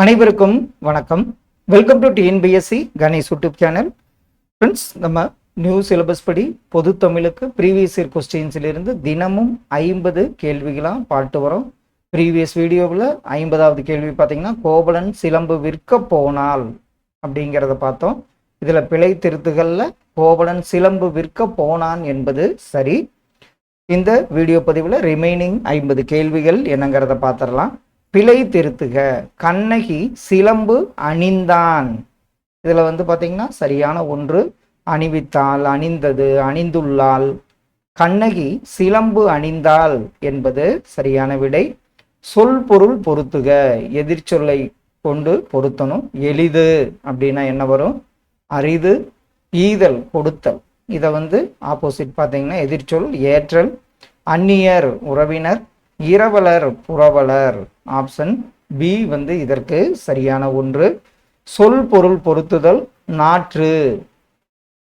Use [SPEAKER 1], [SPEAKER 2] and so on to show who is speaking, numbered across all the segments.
[SPEAKER 1] அனைவருக்கும் வணக்கம். Welcome to TNPSC Ganesh YouTube channel friends நம்ம நியூ சிலபஸ் படி பொது தமிழுக்கு ப்ரீவியஸ் இயர் கொஸ்டின்ஸிலிருந்து தினமும் ஐம்பது கேள்விகளாக பாட்டு வரும். ப்ரீவியஸ் வீடியோவில் ஐம்பதாவது கேள்வி பார்த்தீங்கன்னா கோபலன் சிலம்பு விற்க போனால் அப்படிங்கிறத பார்த்தோம். இதில் பிழை திருத்துகளில் கோபலன் சிலம்பு விற்க போனான் என்பது சரி. இந்த வீடியோ பதிவில் ரிமைனிங் ஐம்பது கேள்விகள் என்னங்கிறத பார்த்துடலாம் பிழை திருத்துக. கண்ணகி சிலம்பு அணிந்தான். இதில் வந்து பார்த்தீங்கன்னா சரியான ஒன்று. அணிவித்தாள் அணிந்தது அணிந்துள்ளாள் கண்ணகி சிலம்பு அணிந்தாள் என்பது சரியான விடை. சொல் பொருள் பொருத்துக. எதிர்ச்சொல்லை கொண்டு பொருத்தணும். எளிது அப்படின்னா என்ன வரும்? அரிது. ஈதல் கொடுத்தல். இதை வந்து ஆப்போசிட் பார்த்தீங்கன்னா எதிர்ச்சொல் ஏற்றல். அந்நியர் உறவினர். இரவலர் புரவலர் ஆப்ஷன் பி வந்து இதற்கு சரியான ஒன்று. சொல் பொருள் பொருத்துதல் நாற்று.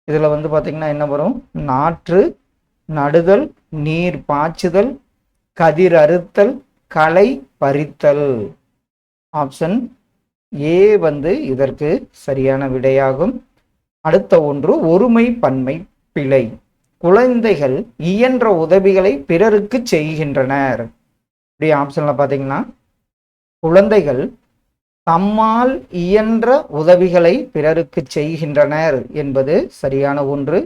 [SPEAKER 1] இதில் வந்து பார்த்தீங்கன்னா என்ன வரும்? நாற்று நடுதல் நீர் பாய்ச்சுதல் கதிர் அறுத்தல் களை பறித்தல். ஆப்ஷன் ஏ வந்து இதற்கு சரியான விடையாகும். அடுத்த ஒன்று ஒருமை பன்மை பிழை. குழந்தைகள் இயன்ற உதவிகளை பிறருக்கு செய்கின்றனர். இப்படி ஆப்ஷன்ல பார்த்தீங்கன்னா குழந்தைகள் தம்மால் இயன்ற உதவிகளை பிறருக்கு செய்கின்றனர் என்பது சரியான ஒன்று.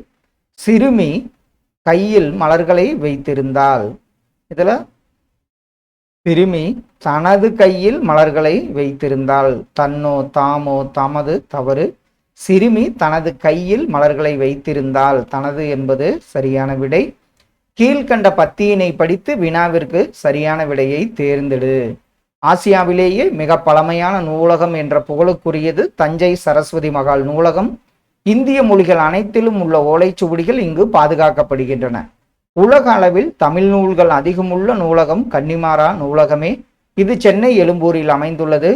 [SPEAKER 1] சிறுமி கையில் மலர்களை வைத்திருந்தால் இதில் சிறுமி தனது கையில் மலர்களை வைத்திருந்தால் தன்னோ தாமோ தமது தவறு சிறுமி தனது கையில் மலர்களை வைத்திருந்தால் தனது என்பது சரியான விடை. கீழ்கண்ட பத்தியினை படித்து வினாவிற்கு சரியான விடையை தேர்ந்தெடு. ஆசியாவிலேயே மிக பழமையான நூலகம் என்ற புகழுக்குரியது தஞ்சை சரஸ்வதி மகால் நூலகம். இந்திய மொழிகள் அனைத்திலும் உள்ள ஓலைச்சுவடிகள் இங்கு பாதுகாக்கப்படுகின்றன. உலக அளவில் தமிழ் நூல்கள் அதிகமுள்ள நூலகம் கன்னிமாரா நூலகமே. இது சென்னை எழும்பூரில் அமைந்துள்ளது.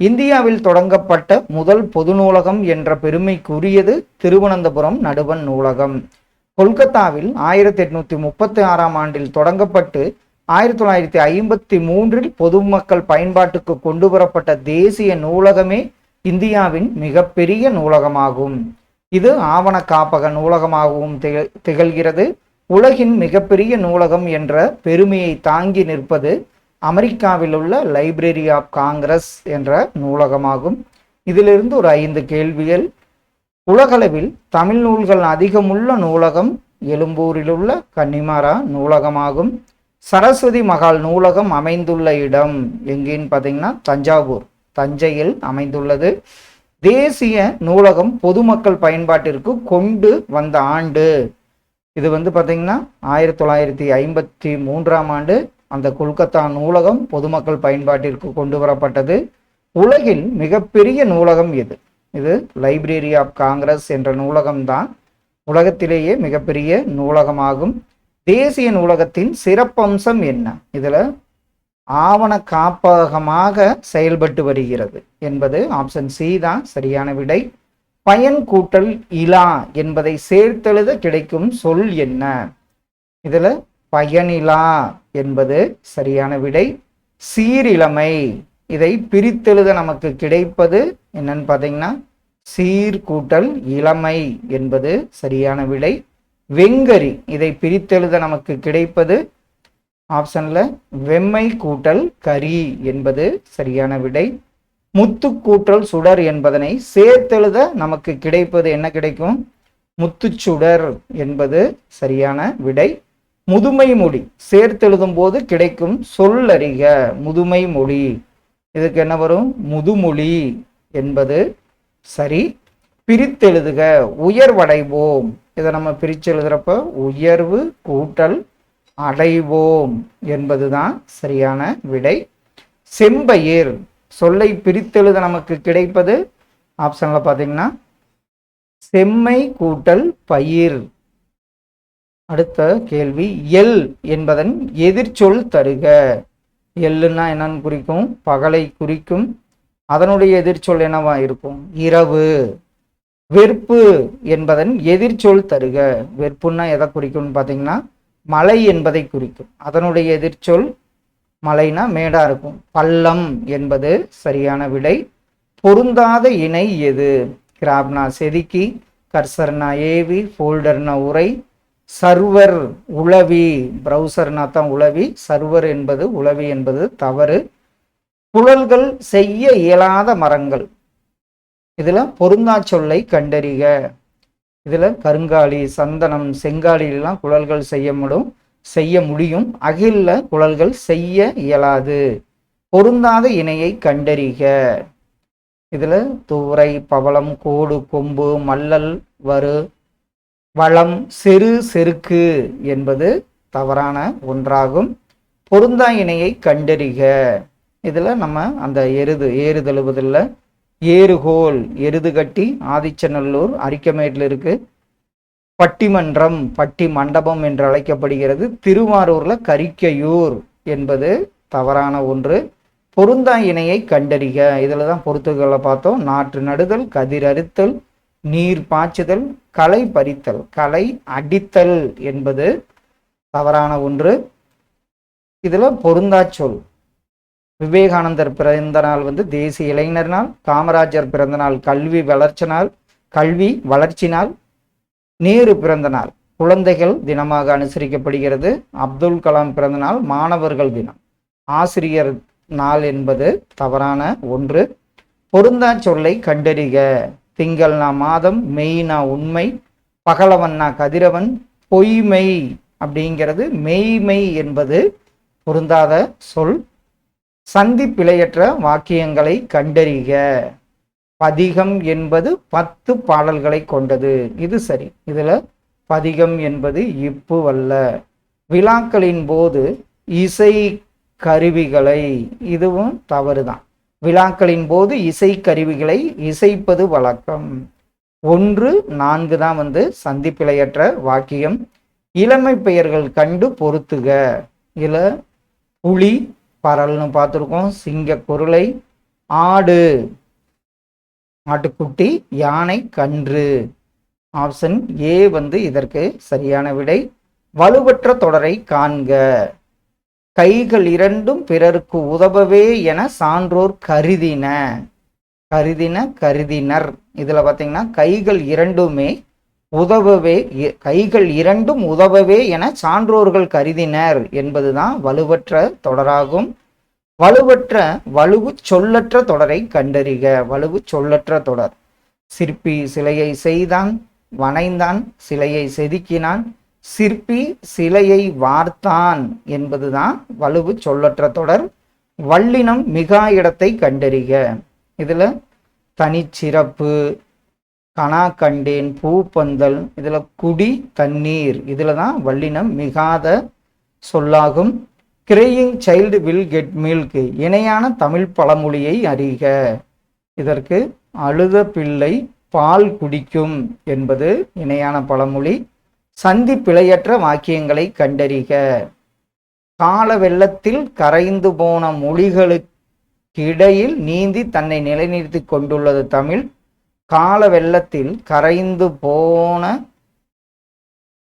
[SPEAKER 1] இந்தியாவில் தொடங்கப்பட்ட முதல் பொது நூலகம் என்ற பெருமைக்குரியது திருவனந்தபுரம் நடுவன் நூலகம். கொல்கத்தாவில் ஆயிரத்தி எட்நூத்தி முப்பத்தி ஆறாம் ஆண்டில் தொடங்கப்பட்டு ஆயிரத்தி தொள்ளாயிரத்தி ஐம்பத்தி மூன்றில் பொதுமக்கள் பயன்பாட்டுக்கு கொண்டு வரப்பட்ட தேசிய நூலகமே இந்தியாவின் மிகப்பெரிய நூலகமாகும். இது ஆவண காப்பக நூலகமாகவும் திக- திகழ்கிறது. உலகின் மிகப்பெரிய நூலகம் என்ற பெருமையை தாங்கி நிற்பது அமெரிக்காவில் உள்ள லைப்ரரி ஆஃப் காங்கிரஸ் என்ற நூலகமாகும். இதிலிருந்து ஒரு ஐந்து கேள்விகள். உலகளவில் தமிழ் நூல்கள் அதிகமுள்ள நூலகம் எழும்பூரில் உள்ள கன்னிமாரா நூலகமாகும். சரஸ்வதி மகால் நூலகம் அமைந்துள்ள இடம் எங்கேன்னு பார்த்தீங்கன்னா தஞ்சாவூர். தஞ்சையில் அமைந்துள்ளது. தேசிய நூலகம் பொதுமக்கள் பயன்பாட்டிற்கு கொண்டு வந்த ஆண்டு. இது வந்து பார்த்தீங்கன்னா ஆயிரத்தி தொள்ளாயிரத்தி ஐம்பத்தி மூன்றாம் ஆண்டு. அந்த கொல்கத்தா நூலகம் பொதுமக்கள் பயன்பாட்டிற்கு கொண்டு வரப்பட்டது உலகின் மிகப்பெரிய நூலகம் எது இது லைப்ரரி ஆஃப் காங்கிரஸ் என்ற நூலகம்தான். உலகத்திலேயே மிகப்பெரிய நூலகமாகும். தேசிய நூலகத்தின் சிறப்பம்சம் என்ன? இதில் ஆவண காப்பகமாக செயல்பட்டு வருகிறது என்பது ஆப்ஷன் சி தான். சரியான விடை. பயன் கூட்டல் இலா என்பதை சேர்த்தெழுத கிடைக்கும் சொல் என்ன? இதில் பயனிலா என்பது சரியான விடை. சீரிழமை இதை பிரித்தெழுத நமக்கு கிடைப்பது என்னன்னு பார்த்தீங்கன்னா சீர் கூட்டல் இளமை என்பது சரியான விடை. வெங்கரி இதை பிரித்தெழுத நமக்கு கிடைப்பது ஆப்ஷன்ல வெம்மை கூட்டல் கரி என்பது சரியான விடை. முத்து கூட்டல் சுடர் என்பதனை சேர்த்தெழுத நமக்கு கிடைப்பது என்ன கிடைக்கும்? முத்துச்சுடர் என்பது சரியான விடை. முதுமை மொழி. சேர்த்தெழுதும் போது கிடைக்கும் சொல்லறிக. முதுமை மொழி. இதுக்கு என்ன வரும்? முதுமொழி என்பது சரி. பிரித்தெழுதுக. உயர்வடைவோம். இதை நம்ம பிரித்து எழுதுறப்ப உயர்வு கூட்டல் அடைவோம் என்பதுதான் சரியான விடை. செம்பயிர். சொல்லை பிரித்தெழுத நமக்கு கிடைப்பது ஆப்ஷன்ல பார்த்தீங்கன்னா செம்மை கூட்டல் பயிர். அடுத்த கேள்வி எல் என்பதன் எதிர்ச்சொல் தருக. எல்லுன்னா என்னன்னு குறிக்கும்? பகலை குறிக்கும். அதனுடைய எதிர்ச்சொல் என்னவா இருக்கும்? இரவு. வெறுப்பு என்பதன் எதிர்ச்சொல் தருக. வெறுப்புன்னா எதை குறிக்கும்னு பார்த்தீங்கன்னா மலை என்பதை குறிக்கும். அதனுடைய எதிர்ச்சொல் மலைனா மேடா இருக்கும். பள்ளம் என்பது சரியான விடை. பொருந்தாத இணை எது? கிராப்னா செதுக்கி கர்சர்னா ஏவி ஃபோல்டர்னா உரை சர்வர் உளவி ப்ரௌசர்னா தான் உளவி. சர்வர் என்பது உளவி என்பது தவறு. குழல்கள் செய்ய இயலாத மரங்கள். இதில் பொருந்தா சொல்லை கண்டறிக. இதில் கருங்காலி சந்தனம் செங்காலிலாம் குழல்கள் செய்ய முடியும் செய்ய முடியும். அகில்ல குழல்கள் செய்ய இயலாது. பொருந்தாத இணையை கண்டறிக. இதில் தூரை பவளம் கோடு கொம்பு மல்லல் வரு வளம் செரு செருக்கு என்பது தவறான ஒன்றாகும். பொருந்தா இணையை கண்டறிக. இதில் நம்ம அந்த எருது ஏறு தழுவுதில் ஏறுகோல் எருது கட்டி ஆதிச்சநல்லூர் அரிக்கமேட்டில் இருக்கு. பட்டிமன்றம் பட்டி மண்டபம் என்று அழைக்கப்படுகிறது. திருவாரூரில் கரிக்கையூர் என்பது தவறான ஒன்று. பொருந்தா இணையை கண்டறிக. இதில் தான் பொருத்துக்களை பார்த்தோம். நாற்று நடுதல் கதிர் அறுத்தல் நீர் பாய்ச்சுதல் கலை பறித்தல் கலை அடித்தல் என்பது தவறான ஒன்று. இதில் பொருந்தா சொல் விவேகானந்தர் பிறந்த நாள் வந்து தேசிய இளைஞர் நாள் காமராஜர் பிறந்த நாள் கல்வி வளர்ச்சி நாள் கல்வி வளர்ச்சி நாள் நேரு பிறந்த நாள் குழந்தைகள் தினமாக அனுசரிக்கப்படுகிறது அப்துல் கலாம் பிறந்த நாள் மாணவர்கள் தினம். ஆசிரியர் நாள் என்பது தவறான ஒன்று. பொருந்தா சொல்லை கண்டறிக. திங்கள்னா மாதம் மெய்னா உண்மை பகலவன்னா கதிரவன் பொய்மை அப்படிங்கிறது மெய்மை என்பது பொருந்தாத சொல். சந்தி பிழையற்ற வாக்கியங்களை கண்டறிக. பதிகம் என்பது பத்து பாடல்களை கொண்டது. இது சரி இதில் பதிகம் என்பது இப்பு அல்ல விழாக்களின் போது இசை கருவிகளை இதுவும் தவறுதான். விழாக்களின் போது இசை கருவிகளை இசைப்பது வழக்கம். ஒன்று நான்கு தான் வந்து சந்திப்பிழையற்ற வாக்கியம். இளமை பெயர்கள் கண்டு பொருத்துக இல புலி பரல்னு பார்த்துருக்கோம். சிங்க குருளை ஆடு ஆட்டுக்குட்டி யானை கன்று. ஆப்ஷன் ஏ வந்து இதற்கு சரியான விடை. வலுவற்ற தொடரை காண்க. கைகள் இரண்டும் பிறருக்கு உதவவே என சான்றோர் கருதின. கருதின கருதினர். இதுல பாத்தீங்கன்னா கைகள் இரண்டுமே உதவவே இ- கைகள் இரண்டும் உதவவே என சான்றோர்கள் கருதினர் என்பதுதான் வலுவற்ற தொடராகும். வலுவற்ற வலுவு சொல்லற்ற தொடரை கண்டறிக. வலுவு சொல்லற்ற தொடர். சிற்பி சிலையை செய்தான் வனைந்தான் சிலையை செதுக்கினான். சிற்பி சிலையை வார்த்தான் என்பதுதான் வலுவு சொல்லற்ற தொடர். வல்லினம் மிகா இடத்தை கண்டறிக. இதில் தனிச்சிறப்பு கனா கண்டேன் பூப்பந்தல் இதில் குடி தண்ணீர் இதில் தான் வல்லினம் மிகாத சொல்லாகும். Crying child will get milk இணையான தமிழ் பழமொழியை அறிக. இதற்கு அழுத பிள்ளை பால் குடிக்கும் என்பது இணையான பழமொழி. சந்தி பிழையற்ற வாக்கியங்களை கண்டறிக. கால வெள்ளத்தில் கரைந்து போன மொழிகளுக்கிடையில் நீந்தி தன்னை நிலைநிறுத்தி கொண்டுள்ளது தமிழ். கால வெள்ளத்தில் கரைந்து போன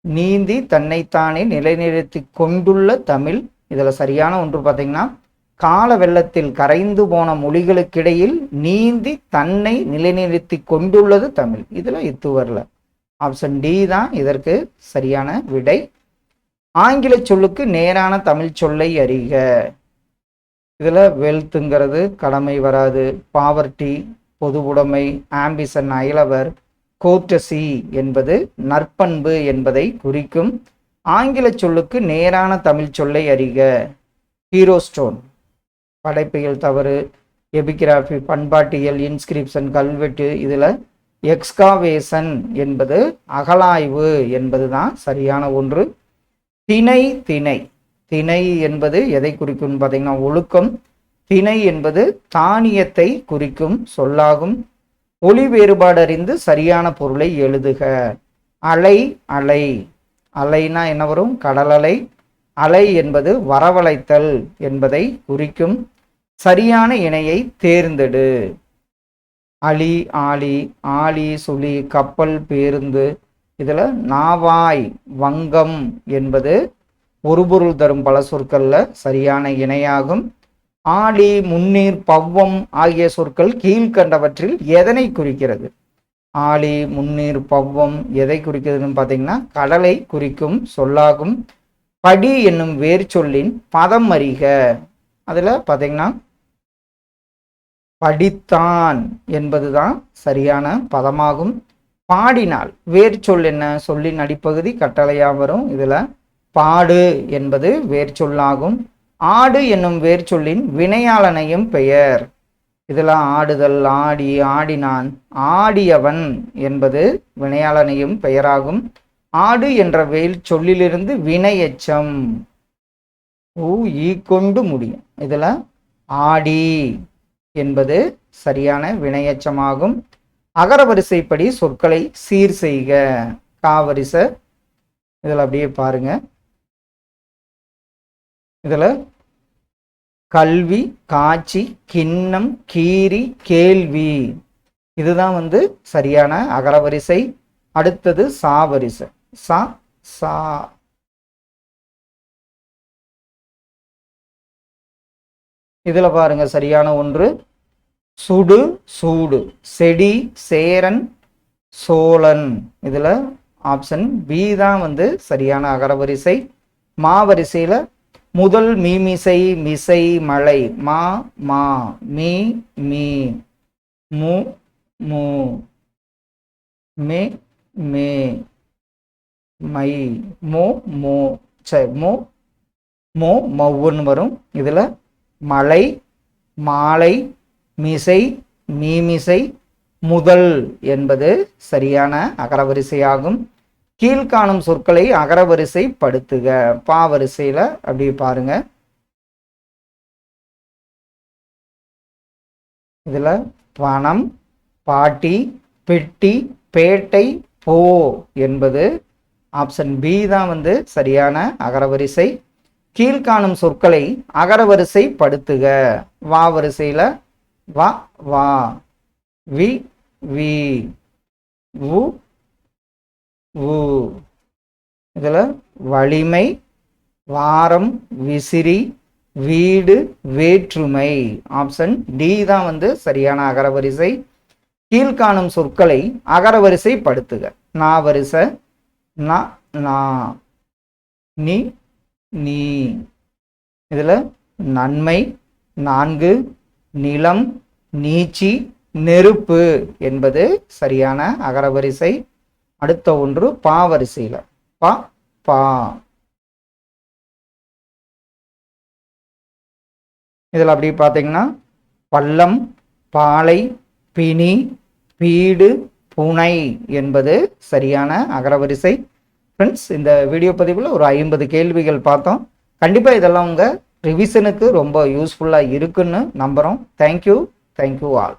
[SPEAKER 1] நீந்தி தன்னைத்தானே நிலைநிறுத்தி கொண்டுள்ள தமிழ். இதில் சரியான ஒன்று பார்த்தீங்கன்னா கால வெள்ளத்தில் கரைந்து போன மொழிகளுக்கிடையில் நீந்தி தன்னை நிலைநிறுத்தி கொண்டுள்ளது தமிழ். இதில் இத்து வரல. ஆப்ஷன் டி தான் இதற்கு சரியான விடை. ஆங்கில சொல்லுக்கு நேரான தமிழ் சொல்லை அறிக. இதில் வெல்த்துங்கிறது கடமை வராது. பாவர்ட்டி பொதுவுடைமை ஆம்பிசன் அயலவர் கோர்டசி என்பது நற்பண்பு என்பதை குறிக்கும். ஆங்கில சொல்லுக்கு நேரான தமிழ் சொல்லை அறிக. ஹீரோஸ்டோன் படைப்பியல் தவறு எபிகிராஃபி பண்பாட்டியல் இன்ஸ்கிரிப்ஷன் கல்வெட்டு இதில் எக்ஸ்காவேஷன் என்பது அகலாய்வு என்பதுதான் சரியான ஒன்று. திணை திணை. திணை என்பது எதை குறிக்கும்னு பார்த்தீங்கன்னா ஒழுக்கம். திணை என்பது தானியத்தை குறிக்கும் சொல்லாகும். ஒளி வேறுபாடு அறிந்து சரியான பொருளை எழுதுக. அலை அலை. அலைனா என்ன வரும்? கடலலை அலை. அலை என்பது வரவழைத்தல் என்பதை குறிக்கும். சரியான இணையை தேர்ந்தெடு. அலி ஆலி ஆலி சுழி கப்பல் பேருந்து. இதில் நாவாய் வங்கம் என்பது ஒரு பொருள் தரும் பல சொற்களில் சரியான இணையாகும். ஆடி முன்னீர் பவ்வம் ஆகிய சொற்கள் கீழ்கண்டவற்றில் எதனை குறிக்கிறது? ஆழி முன்னீர் பவ்வம் எதை குறிக்கிறதுன்னு பார்த்தீங்கன்னா கடலை குறிக்கும் சொல்லாகும். படி என்னும் வேர் சொல்லின் பதம் அறிக. அதில் பார்த்தீங்கன்னா படித்தான் என்பதுதான் சரியான பதமாகும். பாடினால் வேர் சொல் என்ன? சொல்லின் அடிப்பகுதி கட்டளையாக வரும். இதில் பாடு என்பது வேர் சொல்லாகும். ஆடு என்னும் வேர் சொல்லின் வினையாளனையும் பெயர். இதில் ஆடுதல் ஆடி ஆடினான். ஆடியவன் என்பது வினையாளனையும் பெயராகும். ஆடு என்ற வேல் சொல்லிலிருந்து வினையெச்சம் ஊ ஈ கொண்டு முடியும். இதில் ஆடி. என்பது சரியான வினையச்சமாகும். அகரவரிசைப்படி சொற்களை சீர் செய்க. காவரிசை இதில் அப்படியே பாருங்க. இதில் கல்வி காட்சி கிண்ணம் கீரி கேள்வி. இதுதான் வந்து சரியான அகரவரிசை. அடுத்தது சாவரிசை சா சா. இதில் பாருங்க சரியான ஒன்று. சுடு சூடு. செடி சேரன் சோழன். இதில் ஆப்ஷன் பி தான் வந்து சரியான அகரவரிசை மா வரிசையில் முதல் மீமிசை மிசை மலை. மா மா me me. M M. May May. My மோ மோ. சரி மோ மோ மவ்வுன்னு வரும். இதில் மலை மாலை மிசை மீமிசை முதல் என்பது சரியான அகரவரிசையாகும். கீழ்காணும் சொற்களை அகரவரிசை படுத்துக பாவரிசையில அப்படி பாருங்க. இதுல பணம் பாட்டி பெட்டி பேட்டை போ என்பது ஆப்ஷன் பி தான் வந்து சரியான அகரவரிசை. கீழ்காணும் சொற்களை அகரவரிசை படுத்துக வா வரிசையில் வா வா. வி வி. உ உ. இதில் வலிமை வாரம் விசிறி வீடு வேற்றுமை. ஆப்ஷன் டி தான் வந்து சரியான அகரவரிசை. கீழ்காணும் சொற்களை அகரவரிசை படுத்துக நா வரிசை நா நா நீ நீ. இதில் நன்மை நான்கு நிலம் நீச்சி நெருப்பு என்பது சரியான அகரவரிசை அடுத்த ஒன்று பாவரிசையில பா பா. இதில் அப்படி பார்த்தீங்கன்னா பள்ளம் பாலை பிணி பீடு புனை என்பது சரியான அகரவரிசை ஃப்ரெண்ட்ஸ் இந்த வீடியோ பதிவில் ஒரு ஐம்பது கேள்விகள் பார்த்தோம். கண்டிப்பாக இதெல்லாம் உங்கள் ரிவிஷனுக்கு ரொம்ப யூஸ்ஃபுல்லாக இருக்குன்னு நம்புகிறோம் தேங்க்யூ தேங்க்யூ ஆல்